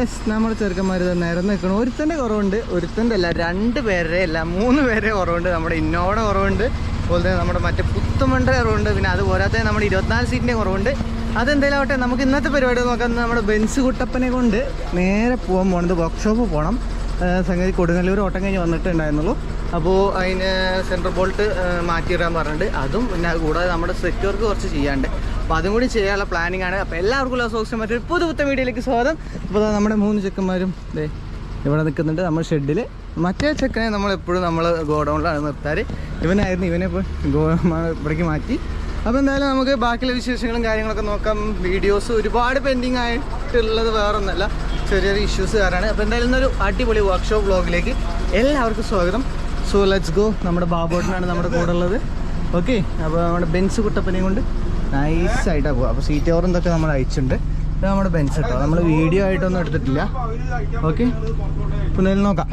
S നമ്മുടെ ചെറുക്കന്മാർ നേരം നിൽക്കണം. ഒരുത്തന്റെ കുറവുണ്ട് ഒരുത്തന്റെ അല്ല രണ്ട് പേരുടെ അല്ല മൂന്ന് പേരെ കുറവുണ്ട്. നമ്മുടെ ഇന്നോവയുടെ കുറവുണ്ട് അതുപോലെ തന്നെ നമ്മുടെ മറ്റേ പുത്തുമണ്ടെ കുറവുണ്ട് പിന്നെ അത് പോരാത്ത നമ്മുടെ ഇരുപത്തിനാല് സീറ്റിന്റെ കുറവുണ്ട്. അതെന്തായാലും ആവട്ടെ നമുക്ക് ഇന്നത്തെ പരിപാടി നോക്കാം. നമ്മുടെ ബെൻസ് കുട്ടപ്പനെ കൊണ്ട് നേരെ പോകാൻ പോകണത് വർക്ക്ഷോപ്പ് പോകണം സംഗതി കൊടുങ്ങല്ലൂർ ഓട്ടം കഴിഞ്ഞ് വന്നിട്ടുണ്ടായിരുന്നുള്ളൂ. അപ്പോൾ അതിന് സെൻട്രൽ ബോൾട്ട് മാറ്റിയിടാൻ പറഞ്ഞിട്ടുണ്ട്. അതും പിന്നെ കൂടാതെ നമ്മുടെ സെറ്റ് വർക്ക് കുറച്ച് ചെയ്യാണ്ട് അപ്പോൾ അതും കൂടി ചെയ്യാനുള്ള പ്ലാനിങ് ആണ്. അപ്പോൾ എല്ലാവർക്കും ഉള്ള സോക്സ് മറ്റൊരു പുതു പുത്ത വീഡിയോയിലേക്ക് സ്വാഗതം. അപ്പോൾ നമ്മുടെ മൂന്ന് ചെക്കന്മാരും ദേ ഇവിടെ നിൽക്കുന്നുണ്ട്. നമ്മുടെ ഷെഡിൽ മറ്റേ ചെക്കനെ നമ്മൾ എപ്പോഴും നമ്മൾ ഗോഡൗണിലാണ് നിർത്താറ്. ഇവനായിരുന്നു. ഇവനെ ഇപ്പോൾ ഗോ ഇവിടേക്ക് മാറ്റി. അപ്പോൾ എന്തായാലും നമുക്ക് ബാക്കിയുള്ള വിശേഷങ്ങളും കാര്യങ്ങളൊക്കെ നോക്കാം. വീഡിയോസ് ഒരുപാട് പെൻഡിങ് ആയിട്ടുള്ളത് വേറൊന്നല്ല. ചെറിയ ചെറിയ ഇഷ്യൂസ് കാരണമാണ് അപ്പോൾ എന്തായാലും ഇന്നൊരു അടിപൊളി വർക്ക്ഷോപ്പ് വ്ളോഗിലേക്ക് എല്ലാവർക്കും സ്വാഗതം. സോ ലെറ്റ്സ് ഗോ നമ്മുടെ ബാബോട്ടനാണ് നമ്മുടെ കൂടെ ഉള്ളത്. ഓക്കെ അപ്പോൾ നമ്മുടെ ബെൻസ് കുട്ടപ്പനെയും കൊണ്ട് നൈസായിട്ടാണ് പോകുക അപ്പോൾ സീറ്റ് ഓവർ എന്തൊക്കെ നമ്മൾ അയച്ചിട്ടുണ്ട്? ഇത് നമ്മുടെ ബെൻസ് കേട്ടോ നമ്മൾ വീഡിയോ ആയിട്ടൊന്നും എടുത്തിട്ടില്ല. ഓക്കെ അപ്പോൾ എന്തായാലും നോക്കാം.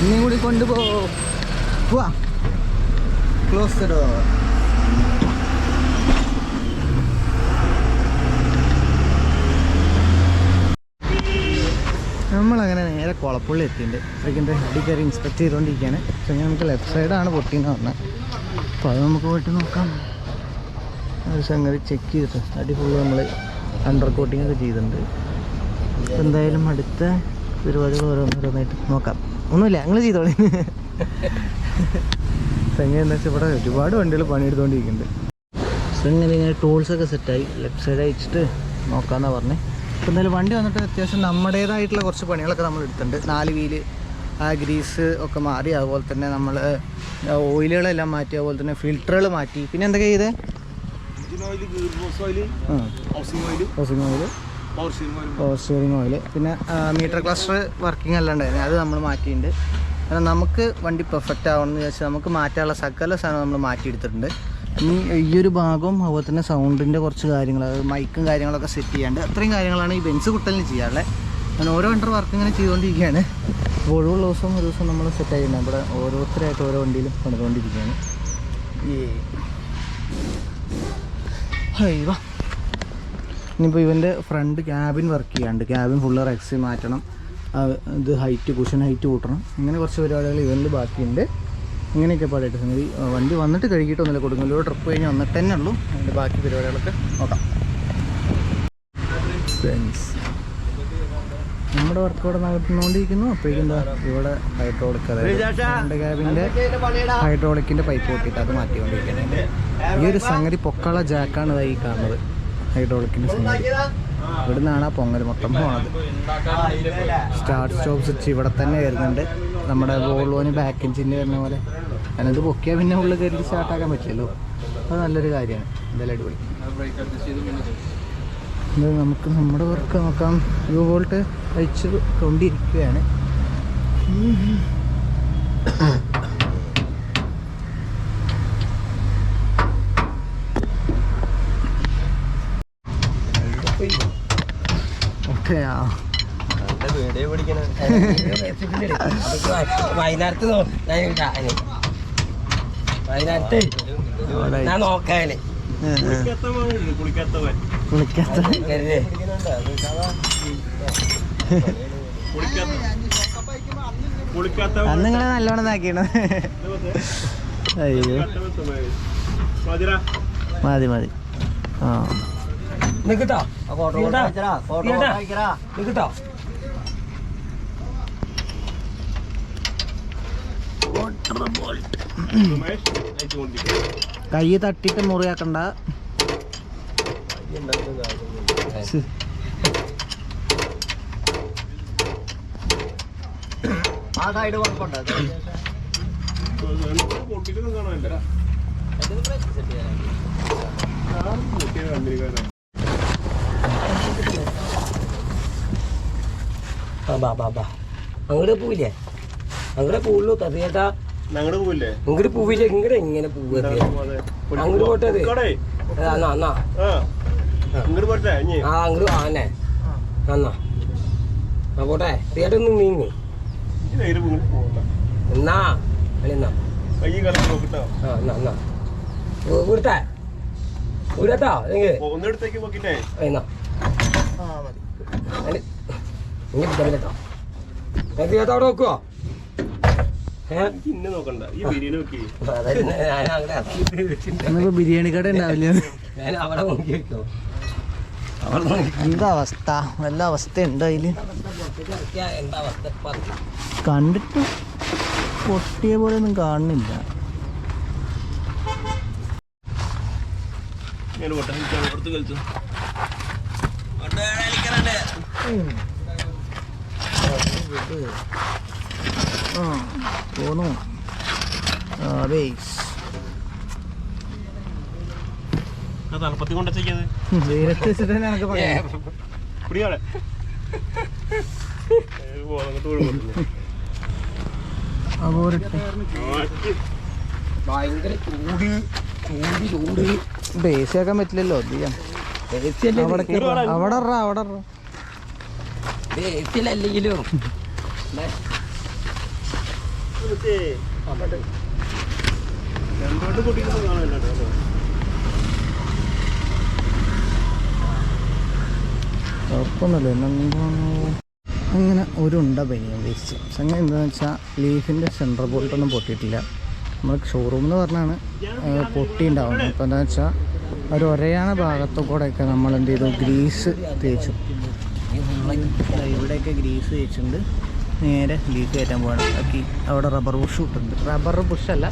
ഇനിയും കൂടി കൊണ്ടുപോ പോവാ. ക്ലോസ് ഡോർ നേരെ കുളപ്പുള്ളി എത്തിയിട്ടുണ്ട്. ട്രക്കിന്റെ ഹെഡിൽ കയറി ഇൻസ്പെക്ട് ചെയ്തുകൊണ്ടിരിക്കുകയാണ്. പക്ഷേ നമുക്ക് ലെഫ്റ്റ് സൈഡാണ് പൊട്ടിയെന്ന് പറഞ്ഞത് അപ്പോൾ അത് നമുക്ക് പോയിട്ട് നോക്കാം. ഒരു സംഗതി ചെക്ക് ചെയ്തിട്ട് അടി ഫുള്ള് നമ്മൾ അണ്ടർ കോട്ടിംഗ് ഒക്കെ ചെയ്തിട്ടുണ്ട്. എന്തായാലും അടുത്ത പരിപാടികൾ ഓരോന്നോരോന്നായിട്ട് നോക്കാം. ഒന്നുമില്ല ഞങ്ങൾ ചെയ്തോളി. സംഗതി എന്താ വെച്ചാൽ ഇവിടെ ഒരുപാട് വണ്ടികൾ പണിയെടുത്തുകൊണ്ടിരിക്കുന്നുണ്ട് സംഗതി ഇങ്ങനെ ടൂൾസൊക്കെ സെറ്റായി ലെഫ്റ്റ് സൈഡ് അയച്ചിട്ട് നോക്കാമെന്നാണ് പറഞ്ഞത് അപ്പോൾ എന്തായാലും വണ്ടി വന്നിട്ട് അത്യാവശ്യം നമ്മുടേതായിട്ടുള്ള കുറച്ച് പണികളൊക്കെ നമ്മൾ എടുത്തിട്ടുണ്ട്. നാല് വീൽ ആ ഗ്രീസ് ഒക്കെ മാറി അതുപോലെ തന്നെ നമ്മൾ ഓയിലുകളെല്ലാം മാറ്റി അതുപോലെ തന്നെ ഫിൽറ്ററുകൾ മാറ്റി. പിന്നെ എന്തൊക്കെ ചെയ്തേ? Housing oil power steering oil പിന്നെ മീറ്റർ ക്ലസ്റ്റർ വർക്കിംഗ് എല്ലാം ഉണ്ടായിരുന്നു. അത് നമ്മൾ മാറ്റിയിട്ടുണ്ട്. കാരണം നമുക്ക് വണ്ടി പെർഫെക്റ്റ് ആവണമെന്ന് വിചാരിച്ചാൽ നമുക്ക് മാറ്റാനുള്ള സകല സാധനം നമ്മൾ മാറ്റിയെടുത്തിട്ടുണ്ട്. ഈ ഒരു ഭാഗവും അതുപോലെ തന്നെ സൗണ്ടിന്റെ കുറച്ച് കാര്യങ്ങൾ മൈക്കും കാര്യങ്ങളൊക്കെ സെറ്റ് ചെയ്യാണ്ട് അത്രയും കാര്യങ്ങളാണ് ഈ ബെൻസ് കുട്ടലിന് ചെയ്യാറുള്ളത് ഞാൻ ഓരോ അണ്ടർ വർക്ക് ഇങ്ങനെ ചെയ്തുകൊണ്ടിരിക്കുകയാണ് ഒഴിവുള്ള ദിവസം ഒരു ദിവസം നമ്മൾ സെറ്റ് ആയിട്ടുണ്ട് നമ്മുടെ ഓരോരുത്തരായിട്ട് ഓരോ വണ്ടിയിലും പണിതുകൊണ്ടിരിക്കുകയാണ് ഹൈവ. ഇനിയിപ്പോൾ ഇവന്റെ ഫ്രണ്ട് ക്യാബിൻ വർക്ക് ചെയ്യാണ്ട് ക്യാബിൻ ഫുള്ള് റെക്സി മാറ്റണം. ഇത് ഹൈറ്റ് കുഷൻ ഹൈറ്റ് കൂട്ടണം. ഇങ്ങനെ കുറച്ച് പരിപാടികൾ ഇവന്റെ ബാക്കിയുണ്ട്. ഇങ്ങനെയൊക്കെ പാടായിട്ട് സംഗതി. വണ്ടി വന്നിട്ട് കഴുകിയിട്ടൊന്നുമില്ല കൊടുങ്ങല്ലൂർ ട്രിപ്പ് കഴിഞ്ഞ് വന്നിട്ട് തന്നെ ഉള്ളൂ. അതിന്റെ ബാക്കി പരിപാടികളൊക്കെ നോക്കാം. നമ്മുടെ വർക്ക് ഇവിടെ നടന്നുകൊണ്ടിരിക്കുന്നു. അപ്പോഴേക്കും എന്താ ഇവിടെ ഹൈഡ്രോളിക് അതായത് ഹൈഡ്രോളിക്കിന്റെ ക്യാബിന്റെ ഹൈഡ്രോളിക്കിന്റെ പൈപ്പ് പൊട്ടിയിട്ട് അത് മാറ്റിക്കൊണ്ടിരിക്കുന്നത് ഈ ഒരു സംഗതി പൊക്കള ജാക്കാണ് ഇതായി ഈ കാണുന്നത്. ഹൈഡ്രോളിക്കിന്റെ സംഗതി. ഇവിടുന്നാണ് നിന്നാണ് ആ പൊങ്ങൽ മൊത്തം പോണത്. സ്റ്റാർട്ട് സ്റ്റോപ്പ് സ്വിച്ച് ഇവിടെ തന്നെ വരുന്നുണ്ട്. നമ്മുടെ വോൾവോന് ബാക്ക് എഞ്ചിന്റെ വരുന്ന പോലെ. അതിനത് പൊക്കിയാൽ പിന്നെ ഉള്ളിൽ കയറി സ്റ്റാർട്ടാക്കാൻ പറ്റില്ലല്ലോ അത് നല്ലൊരു കാര്യമാണ്. എന്തായാലും അടിപൊളി. ഇത് നമുക്ക് നമ്മുടെ വർക്ക് നോക്കാം. യു വോൾട്ട് അയച്ച് കൊണ്ടിരിക്കുകയാണ്. ഓക്കെ ആ. വൈകുന്നേരത്ത്. വൈകുന്നേരത്ത് ഞാൻ നോക്കാന്. കുളിക്കാത്ത അന്ന് നിങ്ങളെ നല്ലോണം നാക്കിയാണ് അയ്യോ. മതി മതി. ആ. നിക്കട്ടോ. തീയട്ടാ. കൈ തട്ടിട്ട് മുറിയാക്കണ്ട. ആ ബാ ബാ ബാ. അങ്ങോട്ട് പോവില്ലേ അങ്ങോട്ട് പോവുള്ളൂ. തറിയേട്ടാ ഞങ്ങളുടെ പോവില്ലേ? ഇങ്ങോട്ട് പോവില്ല? ഇങ്ങോട്ട് എങ്ങനെ പോവുക അങ്ങോട്ട് പോട്ടെ ഇങ്ങോട്ട് പോട്ടെ ആ അങ്ങോട്ട് ആ തന്നെ എന്നാ. ആ. പോട്ടെ തിയേറ്റർ ഒന്ന് നീങ്ങ്. എന്നാ? എന്നാ. വിടട്ടെ. വിടട്ടോ ഒന്നെടുത്തേക്ക് നോക്കിട്ടേ ഇങ്ങനെ ഇതല്ലോ അവിടെ നോക്കുവോ ഏ? നോക്കണ്ട. ഈ ബിരിയാണി നോക്കി ഇന്നിപ്പോ ബിരിയാണി കട ഉണ്ടാവില്ല? ഞാൻ അവിടെ നോക്കി വെക്കോ. എന്താ അവസ്ഥ? വല്ല അവസ്ഥ? ഉണ്ടോ അതിൽ. കണ്ടിട്ട് പൊട്ടിയ പോലെ ഒന്നും കാണുന്നില്ല. കളിച്ചു? ആ ബേസ് കൊണ്ട ഭയങ്കര ചൂട് ചൂട് ചൂട്. ആക്കാൻ പറ്റില്ലല്ലോ അവിടെ. അവിടെ അവിടെ. രണ്ടോട്ട് കുട്ടികൾ കുഴപ്പമൊന്നുമില്ല. എന്താണ് അങ്ങനെ ഒരു ഉണ്ട ബനിയൻ വേസ്റ്റ്. സംഗതി എന്താണെന്ന് വെച്ചാൽ ലീഫിന്റെ സെന്റർ ബോൾട്ടൊന്നും പൊട്ടിയിട്ടില്ല. നമ്മൾ ഷോറൂം എന്ന് പറഞ്ഞാണ് പൊട്ടിയുണ്ടാവുന്നത്. അപ്പോൾ എന്താണെന്ന് വെച്ചാൽ ഒരു ഒരയാണ് ഭാഗത്തു ഒക്കെ നമ്മൾ എന്ത് ചെയ്തു? ഗ്രീസ് തേച്ചു. ഇവിടെയൊക്കെ ഗ്രീസ് തേച്ചിട്ടുണ്ട്. നേരെ ലീക്ക് കയറ്റാൻ പോകണം ബാക്കി അവിടെ റബ്ബർ ബുഷ് ഇട്ടുണ്ട്. റബ്ബർ ബുഷല്ല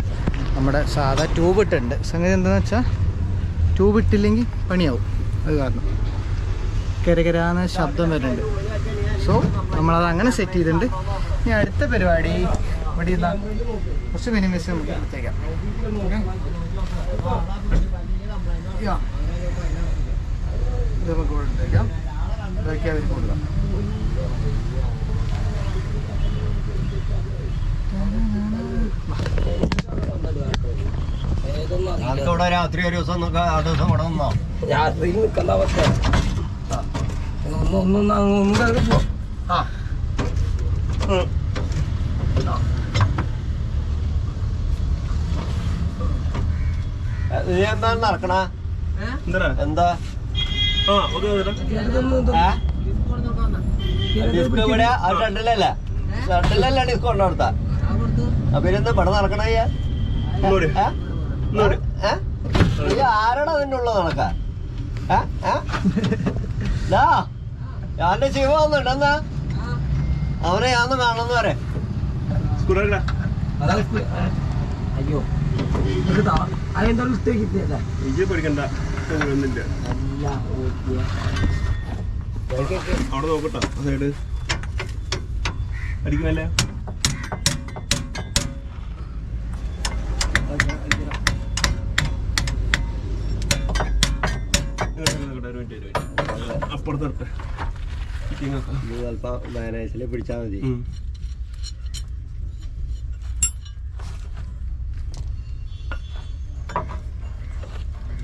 നമ്മുടെ സാധാ ട്യൂബ് ഇട്ടുണ്ട് സംഗതി എന്താണെന്ന് വെച്ചാൽ ട്യൂബ് ഇട്ടില്ലെങ്കിൽ പണിയാവും. അത് കാരണം കരകരാന്ന് ശബ്ദം വരുന്നുണ്ട്. സോ നമ്മളത് അങ്ങനെ സെറ്റ് ചെയ്തിട്ടുണ്ട്. ഇനി അടുത്ത പരിപാടി ഇവിടെ കുറച്ച് മിനിമിസ് നമുക്ക് എടുത്തേക്കാം. ഇത് നമുക്ക് ഇവിടെ എടുത്തേക്കാം. ഇതൊക്കെ അവർ കൊടുക്കാം. ഇവിടെ രാത്രി ഒരു ദിവസം ദിവസം ഇവിടെ നിന്നോ? രാത്രി നിൽക്കേണ്ട അവസ്ഥ ഒന്നും നടക്കണ? എന്താ? ഡിസ്കോ ഇവിടെ? ആ ഷട്ടിലല്ല? ഷട്ടിലല്ല ഡിസ്കോ ഉണ്ടോ അവിടുത്തെ പട നടക്കണയ്യ ആരാടാ അതിന്റെ ഉള്ളത് നടക്കാൻ? ശിവ വന്നിട്ടെന്നാ അവനെ ഞാന്ന് അയ്യോ. എനിക്ക് പഠിക്കണ്ട. ഒന്നുമില്ല അല്ല ഓക്കെ. അവിടെ നോക്കട്ടോ സൈഡ് അടിക്കുമല്ലേ അപ്പുറത്തെ ഇത് ചിലപ്പോ മാനേജിൽ പിടിച്ചാൽ മതി.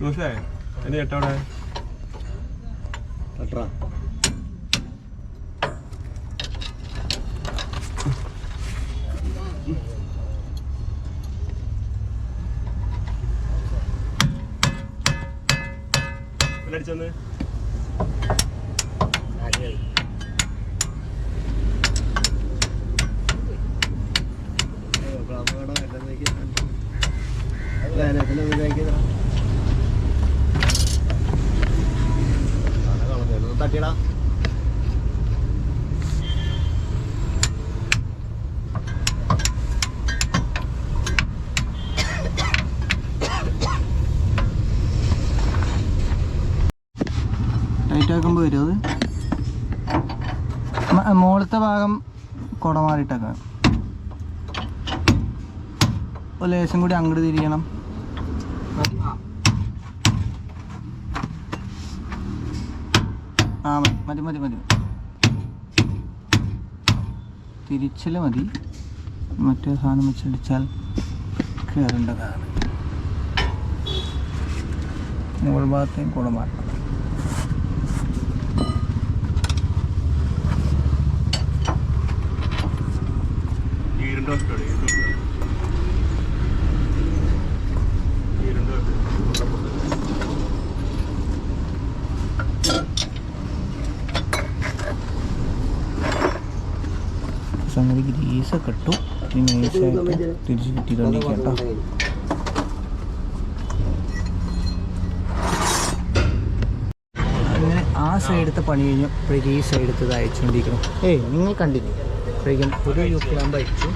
മനസ്സിലായോ എന്റെ ചേട്ടാ അവിടെ? കേട്ടാ ആക്കുമ്പോൾ വരും അത്. മുകളത്തെ ഭാഗം കുടമാറിയിട്ടൊക്കെ. ഒരു ലേശം കൂടി അങ്ങോട്ട് തിരിയണം. ആ മതി മതി മതി മതി. തിരിച്ചിൽ മതി. മറ്റേ സാധനം വെച്ചടിച്ചാൽ കയറേണ്ടതാണ് മുകൾ ഭാഗത്തേയും കൂടെ മാറ്റണം. രണ്ട് വർഷം ഈ രണ്ട് വർഷം സംഗതി ഗ്രീസൊക്കെ ഇട്ടു. ഇനി നൈസായിട്ട് തിരിച്ച് കിട്ടിയിട്ടുണ്ടെങ്കിൽ കേട്ടോ. അങ്ങനെ ആ സൈഡത്തെ പണി കഴിഞ്ഞു. ഇപ്പോഴേക്ക് ഈ സൈഡത്തെ ഇത് അയച്ചുകൊണ്ടിരിക്കണം. ഏയ് നിങ്ങൾ കണ്ടില്ലേ? അപ്പോഴേക്കും ഒരു യു ക്ലാമ്പ് അയച്ചു.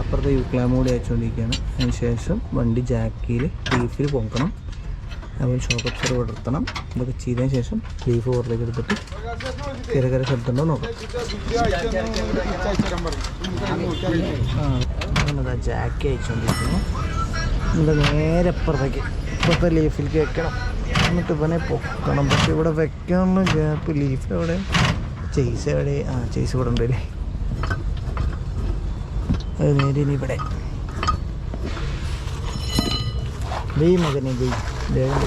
അപ്പുറത്തെ യു ക്ലാമ്പ് കൂടി അയച്ചുകൊണ്ടിരിക്കുകയാണ്. അതിന് ശേഷം വണ്ടി ജാക്കിയിൽ ബീഫിൽ പൊക്കണം അതുപോലെ ഷോക്ക് അപ്സർ വിടർത്തണം ഇതൊക്കെ ചെയ്തതിന് ശേഷം ലീഫ് പുറത്തേക്ക് എടുത്തിട്ട് കര കര ശബ്ദമുണ്ടോ നോക്കാം. ആ ജാക്കി അയച്ചുകൊണ്ടിരിക്കുന്നു നമ്മുടെ നേരെ അപ്പുറത്തേക്ക്. ഇപ്പുറത്തെ ലീഫിലേക്ക് വെക്കണം. എന്നിട്ട് ഇവനെ പൊക്കണം. പക്ഷെ ഇവിടെ വെക്കാനുള്ള ഗ്യാപ്പ് ലീഫ് എവിടെ? ചെയ്സ് എവിടെ? ആ ചെയ്സ് ഇവിടെ ഉണ്ട് അല്ലേ അത് നേരെ ഇനി ഇവിടെ. ദൈ മകനെ ദൈ ദേവൻ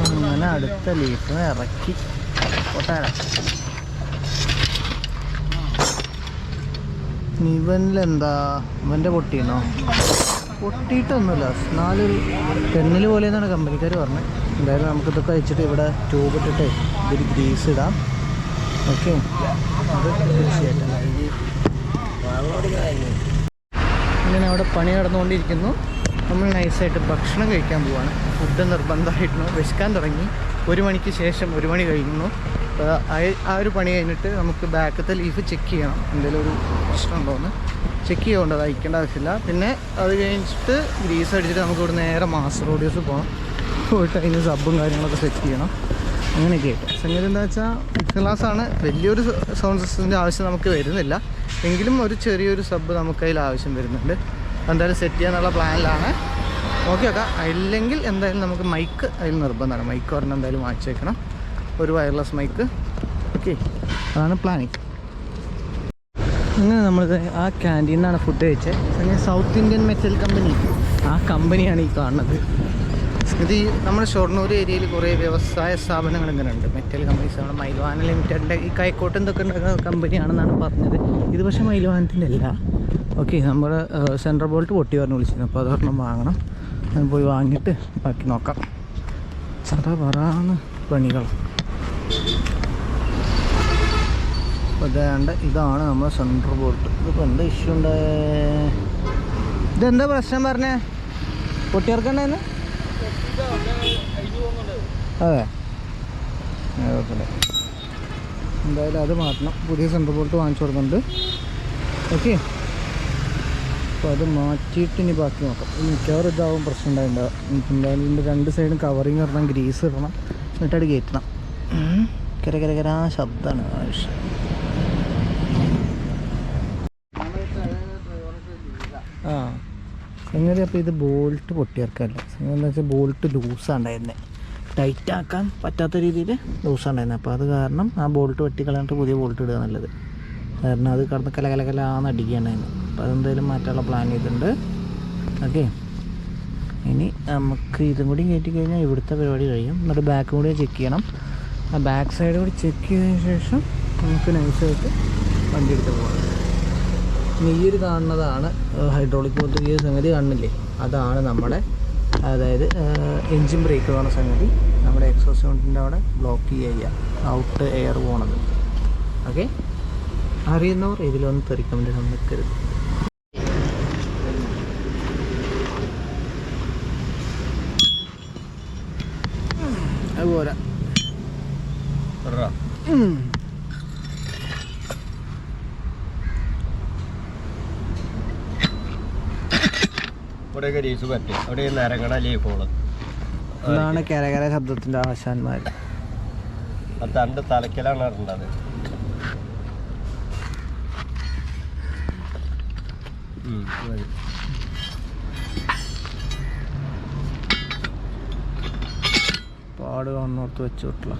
അങ്ങനെ അടുത്ത ലീഫിനെ ഇറക്കി പൊട്ടാരാ ഇവനിലെന്താ പൊട്ടിയെന്നോ പൊട്ടിയിട്ടൊന്നുമില്ല നാല് പെണ്ണിൽ പോലെ എന്നാണ് കമ്പനിക്കാർ പറഞ്ഞത് എന്തായാലും നമുക്കിതൊക്കെ വെച്ചിട്ട് ഇവിടെ ട്യൂബ് ഇട്ടിട്ട് ഇതൊരു ഗ്രീസ് ഇടാം. ഓക്കെ. അത് അവിടെ പണി നടന്നുകൊണ്ടിരിക്കുന്നു. നമ്മൾ നൈസായിട്ട് ഭക്ഷണം കഴിക്കാൻ പോവാണ്. ഫുഡ് നിർബന്ധമായിരുന്നു വിശക്കാൻ തുടങ്ങി. ഒരു മണിക്ക് ശേഷം ഒരു മണി കഴിക്കുന്നു ആ- ഒരു പണി കഴിഞ്ഞിട്ട് നമുക്ക് ബാക്കത്തെ ലീഫ് ചെക്ക് ചെയ്യണം. എന്തെങ്കിലും ഒരു പ്രശ്നം ഉണ്ടോയെന്ന് ചെക്ക് ചെയ്യുന്നുണ്ട് അത് അയക്കേണ്ട ആവശ്യമില്ല. പിന്നെ അത് കഴിഞ്ഞിട്ട് ഗ്രീസ് അടിച്ചിട്ട് നമുക്ക് ഇവിടെ നേരെ മാസ്റ്റർ റോഡിയോസ് പോകണം. പോയിട്ട് അതിന് സബും കാര്യങ്ങളൊക്കെ സെറ്റ് ചെയ്യണം. അങ്ങനെയൊക്കെ ആയിട്ട് സംഗതി എന്താ വെച്ചാൽ ആണ് വലിയൊരു സൗണ്ട് സിസ്റ്റത്തിന്റെ ആവശ്യം നമുക്ക് വരുന്നില്ല. എങ്കിലും ഒരു ചെറിയൊരു സബ് നമുക്ക് അതിൽ ആവശ്യം വരുന്നുണ്ട്. എന്തായാലും സെറ്റ് ചെയ്യാന്നുള്ള പ്ലാനിലാണ്. ഓക്കെ ഓക്കെ അല്ലെങ്കിൽ എന്തായാലും നമുക്ക് മൈക്ക് അതിൽ നിർബന്ധമാണ്. മൈക്ക് പറഞ്ഞാൽ എന്തായാലും വാങ്ങിച്ചു വെക്കണം ഒരു വയർലെസ് മൈക്ക് ഓക്കെ അതാണ് പ്ലാനിങ് അങ്ങനെ നമ്മൾ ആ ക്യാന്റീനിൽ നിന്നാണ് ഫുഡ് കഴിച്ചത് സൗത്ത് ഇന്ത്യൻ മെറ്റൽ കമ്പനി ആ കമ്പനിയാണ് ഈ കാണുന്നത്. ഇത് നമ്മുടെ ഷൊർണൂർ ഏരിയയിൽ കുറേ വ്യവസായ സ്ഥാപനങ്ങൾ ഇങ്ങനെ ഉണ്ട്. മെറ്റൽ കമ്പനീസ് നമ്മുടെ മൈൽവാന ലിമിറ്റഡിന്റെ ഈ കൈക്കോട്ട് എന്തൊക്കെ ഉണ്ടാക്കുന്ന കമ്പനിയാണെന്നാണ് പറഞ്ഞത്. ഇത് പക്ഷേ മൈൽവാനത്തിന്റെ അല്ല. ഓക്കെ നമ്മൾ സെൻട്രൽ ബോൾട്ട് പൊട്ടി പറഞ്ഞ് വിളിച്ചിരുന്നു. അപ്പോൾ അതൊരെണ്ണം വാങ്ങണം. അത് പോയി വാങ്ങിയിട്ട് ബാക്കി നോക്കാം. സാറാ പറയാന്ന് പണികൾ. അപ്പോൾ ഇതാണ് നമ്മുടെ സെൻട്രൽ ബോൾട്ട് ഇതിപ്പോൾ എന്താ ഇഷ്യൂ ഉണ്ടായ ഇതെന്താ പ്രശ്നം പറഞ്ഞേ? പൊട്ടിയിറക്കണ്ടേന്ന് അതെ. എന്തായാലും അത് മാറ്റണം. പുതിയ സെൻട്രൽ ബോൾട്ട് വാങ്ങിച്ചു കൊടുക്കുന്നുണ്ട്. ഓക്കെ അപ്പോൾ അത് മാറ്റിയിട്ട് ഇനി ബാക്കി നോക്കാം. മിക്കവാറും ഇതാവും പ്രശ്നം ഉണ്ടായിട്ടുണ്ടാവും എനിക്ക് എന്തായാലും ഇതിന്റെ രണ്ട് സൈഡും കവറിങ് ഇടണം ഗ്രീസ് ഇടണം. എന്നിട്ട് അത് കയറ്റണം. കര കര കര ശബ്ദമാണ്. ആവശ്യം ആ സംഗതി അപ്പോൾ ഇത് ബോൾട്ട് പൊട്ടിയിറക്കല്ല സംഗതി എന്താ വെച്ചാൽ ബോൾട്ട് ലൂസാണ്ടായിരുന്നത് ടൈറ്റ് ആക്കാൻ പറ്റാത്ത രീതിയിൽ ലൂസാണ്ടായിരുന്നത് അപ്പോൾ അത് കാരണം ആ ബോൾട്ട് വെട്ടിക്കളഞ്ഞിട്ട് പുതിയ ബോൾട്ട് ഇടുക നല്ലത്. കാരണം അത് കടന്ന് കല കല കലാന്ന് അടിക്കുകയാണ്ടായിരുന്നു അപ്പോൾ അതെന്തായാലും മാറ്റാനുള്ള പ്ലാൻ ചെയ്തിട്ടുണ്ട്. ഓക്കെ ഇനി നമുക്ക് ഇതും കൂടി കയറ്റി കഴിഞ്ഞാൽ ഇവിടുത്തെ പരിപാടി കഴിയും. എന്നിട്ട് ബാക്കും കൂടി ചെക്ക് ചെയ്യണം. ആ ബാക്ക് സൈഡ് കൂടി ചെക്ക് ചെയ്തതിന് ശേഷം നമുക്ക് നൈസായിട്ട് വണ്ടി എടുത്ത് പോകാം. ഒരു കാണുന്നതാണ് ഹൈഡ്രോളിക് പോലത്തെ ഈ സംഗതി കാണുന്നില്ലേ അതാണ് നമ്മുടെ അതായത് എൻജിൻ ബ്രേക്ക് പോകുന്ന സംഗതി നമ്മുടെ എക്സോസ് യൂണിറ്റിന്റെ അവിടെ ബ്ലോക്ക് ചെയ്യുക ഔട്ട് എയർ പോണത്. ഓക്കെ അറിയുന്നവർ ഇതിലൊന്ന് തെറിക്കാൻ വേണ്ടി നിൽക്കരുത്. അതുപോലെ ഇവിടെ ഗ്രീസ് പറ്റും. അവിടെ നിരങ്ങണ ലീഫോൾ ഇതാണ് കരകര ശബ്ദത്തിന്റെ ആശാന്മാർ അത് തണ്ട് തലക്കലാണ് ഇടേണ്ടത്. പാട് കാണുന്നോർത്ത് വെച്ചു വിട്ടില്ല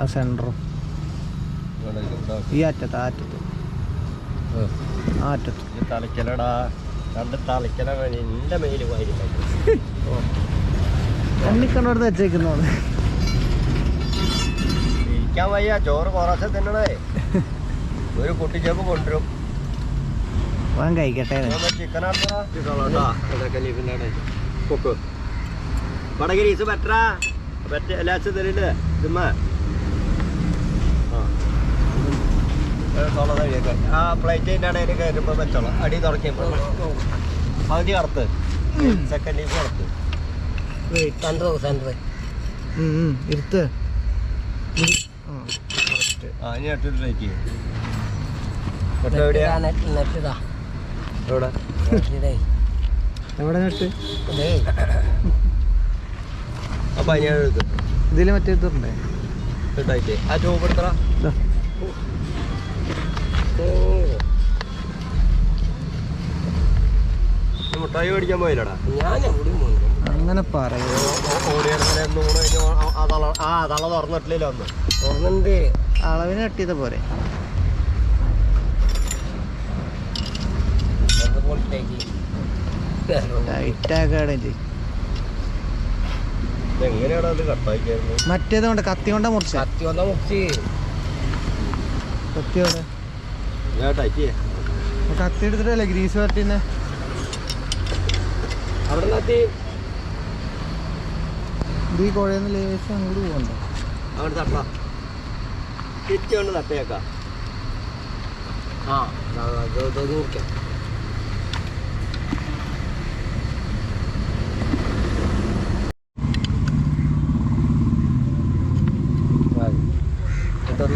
ആ സെന്ററും ഈ അറ്റത്ത് ആ അറ്റത്ത്. ആ അറ്റത്ത്. ഇത് തലക്കലടാ രണ്ട് തലക്കലാണ് എന്റെ മേൽ വാരി ഓ. എണ്ണിക്കണ്ടോടത്ത് വെച്ചേക്കുന്നതാണ്. ഇരിക്കാൻ വയ്യ ചോറ് കുറച്ച് തിന്നണേ. ഒരു കുട്ടിച്ചേപ്പ് കൊണ്ടുവരും. വാൻ കഴിക്കട്ടെ. ചിക്കൻ കൊക്ക് വടകരി ഇത് പറ്റാ? പറ്റ എല്ലാ ഇതുമ്മ ആ പ്ലേറ്റിന്റെ ഇടയിൽ കയറുമ്പോൾ വെച്ചോളാം. അടി തുടക്കിയപ്പോൾ പകുതി കറുത്ത് സെക്കൻഡ് ലീഫ് കറുത്ത് ഇരുത്ത്. ആ ഇനി അടുത്തൊരു ചെയ്യും. എവിടെ? നട്ട് അപ്പം അതിനെ ഇതിൽ മറ്റേ ആ ട്യൂബ്. മുട്ടായി മേടിക്കാൻ പോയില്ലടാ? ഞാൻ അങ്ങനെ പറയോ. ആ തള തുറന്നിട്ടില്ലല്ലോ അളവിന് കെട്ടിയത് പോരെ. മറ്റേത് കൊണ്ട് കത്തി കൊണ്ടാ മുറിച്ചു? കത്തി കൊണ്ടാ മുറിച്ച്. കത്തി കൊണ്ട്? കത്തി എടുത്തിട്ടല്ലേ ഗ്രീസ് പറ്റിന്നെ അവിടെ കത്തി ഇത് ഈ കുഴന്ന് ലേശം അങ്ങോട്ട് പോകണ്ട? അവിടെ തട്ടാ. തിരിച്ചു കൊണ്ട് തട്ടയേക്കാം ആ നോക്കാം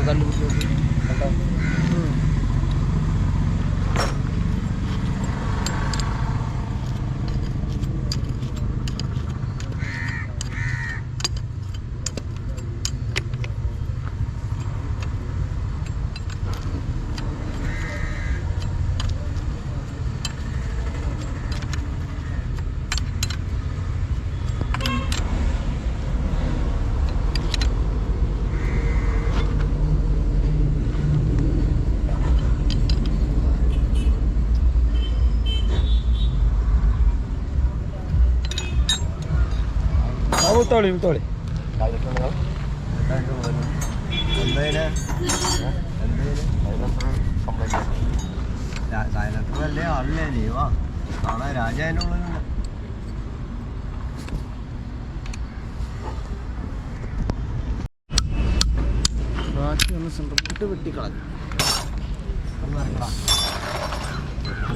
കണ്ടുപിടിച്ചു കണ്ടോ മുത്തോളി എന്തേന് സൈലൻസറല്ലേ ആളില്ലേ നീ വാ നാളെ രാജ അതിന്റെ ഉള്ളിലുണ്ട് ബാക്കി ഒന്ന് സിമ്പിട്ട് വെട്ടിക്കളഞ്ഞു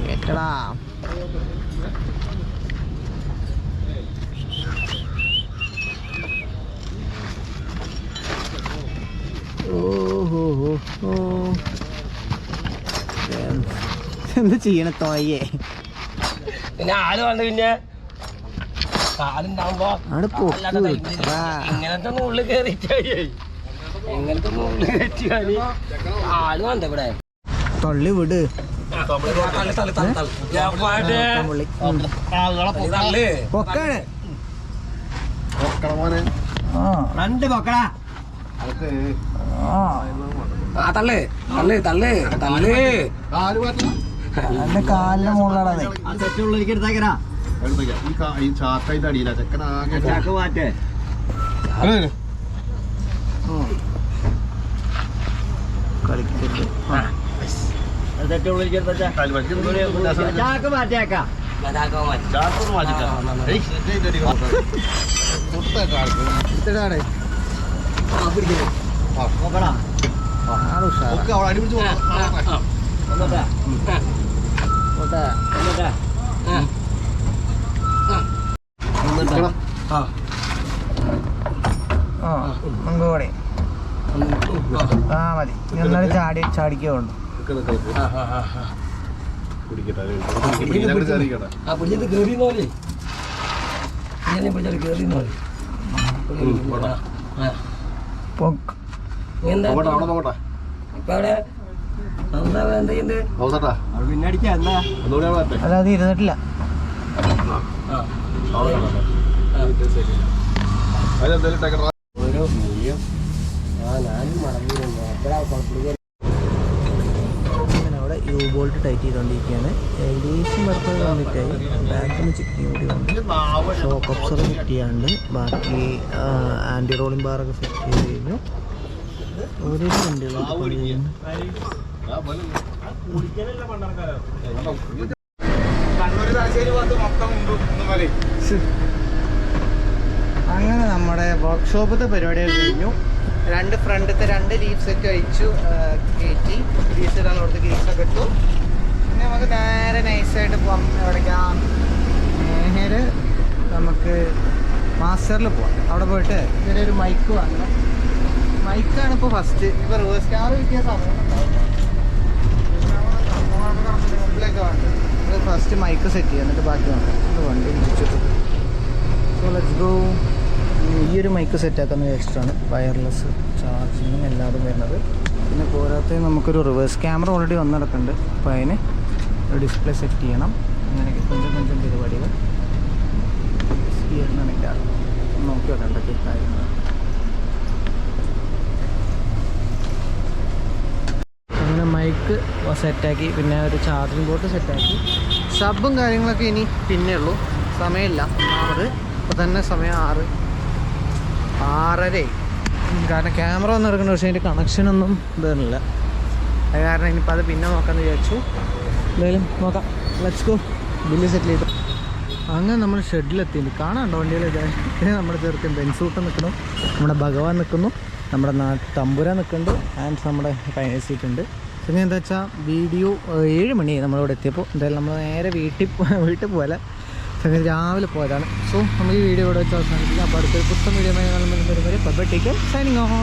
കേട്ടടാ എന്ത് ചെയ്യണ തോയേ? പിന്നെ ആൾ വന്നു പിന്നെ? കാലുണ്ടാവുമ്പോ ഇങ്ങനത്തെ ഉള്ളിൽ കയറിയിട്ടായി ഇങ്ങനത്തെ ഉള്ളിൽ കയറ്റിയാൽ ആൾ വന്ന ഇവിടെ? തള്ളി വിട്. രണ്ട് മക്കളാ ആ തള്ളേ തള്ളേ തള്ളേ തള്ളേ. അവന്റെ കാലിന്റെ മുകളിലാണ് പിടിക്കുന്നു. നോക്കടാ. കൂടെ ആ. മതി എന്നാലും ചാടി ചാടിക്കേ ഉള്ളൂ നിക്ക് നിക്ക്. ആ, ആ, ആ, ആ. കുടിക്കട്ടെ, അത് മീനങ്ങട് കയറിക്കട്ടെ. ആ പിടിച്ചത് കേറി നോലേ ഇങ്ങനെ പിടിച്ചത് കേറി നോലേ പൊക്ക് എന്താ? നോക്കട്ടെ, അവിടെ നോക്കട്ടെ. അവിടെ എന്താ എന്താ ചെയ്യുന്നത് ഹൗസട്ടാ, അത് പിന്നെ അടിക്കാം എന്നാ ഒന്നുകൂടി അവിടെ വരട്ടെ. അല്ല അത് ഇരുന്നിട്ടില്ല. ആ അവിടെ. ഓരോ മൂല്യം. ആ കുഴപ്പമില്ല യു ബോൾട്ട് ടൈറ്റ് ചെയ്തുകൊണ്ടിരിക്കുകയാണ് ഏകദേശം വർക്ക് കംപ്ലീറ്റ് ബാക്കിന് ബാക്കിൽ നിന്ന് ചെക്ക് കൂടി ഉണ്ട് ഷോക്ക് ഒബ്സർ ഫിറ്റ് ചെയ്യാണ്ട്. ബാക്കി ആന്റി റോളിംഗ് ബാറൊക്കെ ഫിറ്റ് ചെയ്ത് കഴിഞ്ഞു. ഓരോ അങ്ങനെ നമ്മുടെ വർക്ക്ഷോപ്പത്തെ പരിപാടികൾ കഴിഞ്ഞു. രണ്ട് ഫ്രണ്ടത്തെ രണ്ട് ലീഫ് സെറ്റ് അയച്ചു ആ, കയറ്റി ഗ്രീസ് ഇടാൻ കൊടുത്ത് ഗ്രീസൊക്കെ ഇട്ടു. പിന്നെ നമുക്ക് നേരെ നൈസായിട്ട് പോകാം എവിടേക്കാം? നേരെ നമുക്ക് മാസ്റ്ററിൽ പോവാം. അവിടെ പോയിട്ട് ഇതിന്റെ ഒരു മൈക്ക് വാങ്ങണം. മൈക്കാണ് ഇപ്പോൾ ഫസ്റ്റ് ഇപ്പോൾ റിവേഴ്സ് ക്യാമറ കിട്ടിയ സമയം മുമ്പിലേക്ക് വേണ്ടത് ഇത് ഫസ്റ്റ് മൈക്ക് സെറ്റ് ചെയ്യാം ബാക്കി നോക്കാം. വണ്ടി വിളിച്ചിട്ട് സോ ലെറ്റ്സ് ഗോ ഈ ഒരു മൈക്ക് സെറ്റാക്കുന്ന എക്സ്ട്രാണ് വയർലെസ് ചാർജിങ്ങും എല്ലാതും വരുന്നത്. പിന്നെ പോരാത്ത നമുക്കൊരു റിവേഴ്സ് ക്യാമറ ഓൾറെഡി വന്ന് കിടക്കുന്നുണ്ട് അപ്പോൾ അതിന് ഡിസ്പ്ലേ സെറ്റ് ചെയ്യണം. അങ്ങനെയൊക്കെ കൊഞ്ചം കൊഞ്ചം പരിപാടികൾ. ചെയ്യണമെന്നില്ല നോക്കി എന്തൊക്കെ കാര്യങ്ങൾ അങ്ങനെ മൈക്ക് സെറ്റാക്കി പിന്നെ ഒരു ചാർജിങ് ബോർഡ് സെറ്റാക്കി സബും കാര്യങ്ങളൊക്കെ ഇനി പിന്നെ ഉള്ളൂ. സമയമില്ല. ആറ്. ഇപ്പോൾ തന്നെ സമയം ആറ്. ആറരയായി. ഉം, കാരണം ക്യാമറ ഒന്നും എടുക്കണ്ട പക്ഷേ അതിന്റെ കണക്ഷനൊന്നും ഇതല്ല അത് കാരണം ഇനിയിപ്പോൾ അത് പിന്നെ നോക്കാമെന്ന് വിചാരിച്ചു. എന്തായാലും നോക്കാം. ലെറ്റ്സ് ഗോ ബില്ല് സെറ്റിൽ ചെയ്തു. അങ്ങനെ നമ്മൾ ഷെഡിലെത്തിയിട്ടുണ്ട് കാണാണ്ടോ വണ്ടികൾ ഇത് നമ്മുടെ ചെറുക്കൻ ബെൻസൂട്ട് നിൽക്കുന്നു നമ്മുടെ ഭഗവാൻ നിൽക്കുന്നു നമ്മുടെ നാട്ടിൽ തമ്പുര നിൽക്കുന്നുണ്ട് ആൻഡ് നമ്മുടെ ഫൈനൽ സീറ്റ് ഉണ്ട്. പിന്നെ എന്താ വെച്ചാൽ വീഡിയോ ഏഴ് മണി നമ്മളിവിടെ എത്തിയപ്പോൾ എന്തായാലും നമ്മൾ നേരെ വീട്ടിൽ വീട്ടിൽ പോകല സംഗതി രാവിലെ പോയതാണ്. സോ നമ്മൾ ഈ വീഡിയോ ഇവിടെ വെച്ച് അവസാനിപ്പിക്കാം. അപ്പോൾ അടുത്തൊരു പുസ്തകം വീഡിയോ കാണുമ്പോൾ വരുമ്പോൾ സൈനിങ് ഓഫ്